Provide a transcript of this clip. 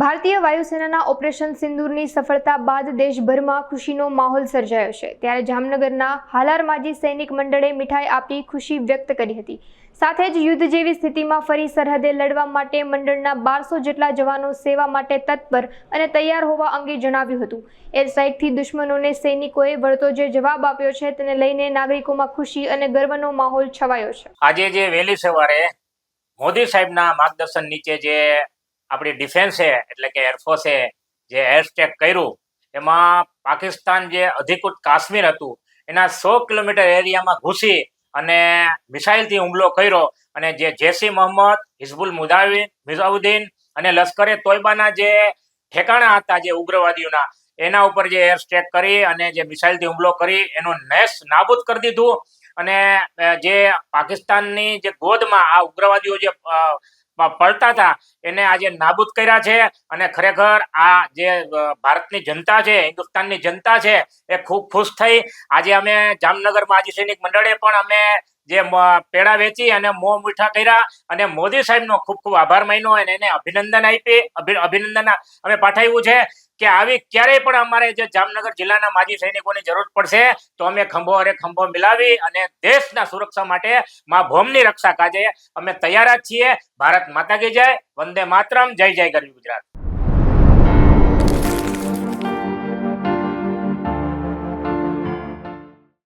ભારતીય વાયુસેનાના ઓપરેશન સિંદૂરની સફળતા બાદ દેશભરમાં ખુશીનો માહોલ સર્જાયો છે. ત્યારે જામનગરના હાલારમાજી સૈનિક મંડળે મીઠાઈ આપી ખુશી વ્યક્ત કરી હતી. સાથે જ યુદ્ધ જેવી સ્થિતિમાં ફરી સરહદે લડવા માટે મંડળના બારસો જેટલા જવાનો સેવા માટે તત્પર અને તૈયાર હોવા અંગે જણાવ્યું હતું. એર સાઇડથી દુશ્મનોને સૈનિકોએ વળતો જે જવાબ આપ્યો છે તેને લઈને નાગરિકોમાં ખુશી અને ગર્વનો માહોલ છવાયો છે. આજે જે વહેલી સવારે મોદી સાહેબના માર્ગદર્શન નીચે જે આપણી ડિફેન્સે એટલે કે એરફોર્સે જે એર સ્ટેક કર્યું, એમાં પાકિસ્તાન જે અધિકૃત કાશ્મીર હતું, એના સો કિલોમીટર એરિયામાં ઘૂસી અને મિસાઇલથી હુમલો કર્યો અને જે જેસી મોહમ્મદ, હિઝબુલ મુદાવી, મિઝાઉદ્દીન અને લશ્કરે તોયબાના જે ઠેકાણા હતા, જે ઉગ્રવાદીઓના, એના ઉપર જે એર સ્ટેક કરી અને જે મિસાઇલથી હુમલો કરી, એનું નેસ નાબૂદ કરી દીધું અને જે પાકિસ્તાનની જે ગોદમાં આ ઉગ્રવાદીઓ જે પડતા હતા. એને આજે નાબૂદ કર્યા છે અને ખરેખર આ જે ભારતની જનતા છે, હિન્દુસ્તાનની જનતા છે, એ ખૂબ ખુશ થઈ. આજે અમે જામનગરમાં આજે સૈનિક મંડળે પણ અમે જે પેડા વેચી અને મોં મીઠા કર્યા અને મોદી સાહેબનો ખૂબ ખૂબ આભાર માન્યો અને એને અભિનંદન આપી. અભિનંદન અમે પાઠવ્યું છે. કે આવી ક્યારેય પણ અમારે જે જામનગર જિલ્લાના માજી સૈનિકોની જરૂર પડશે, તો અમે ખંભો અરે ખંભો મિલાવી અને દેશના સુરક્ષા માટે મા ભૌમની રક્ષા કાજે અમે તૈયાર જ છીએ. ભારત માતા કી જય, વંદે માતરમ, જય જય ગરવી ગુજરાત.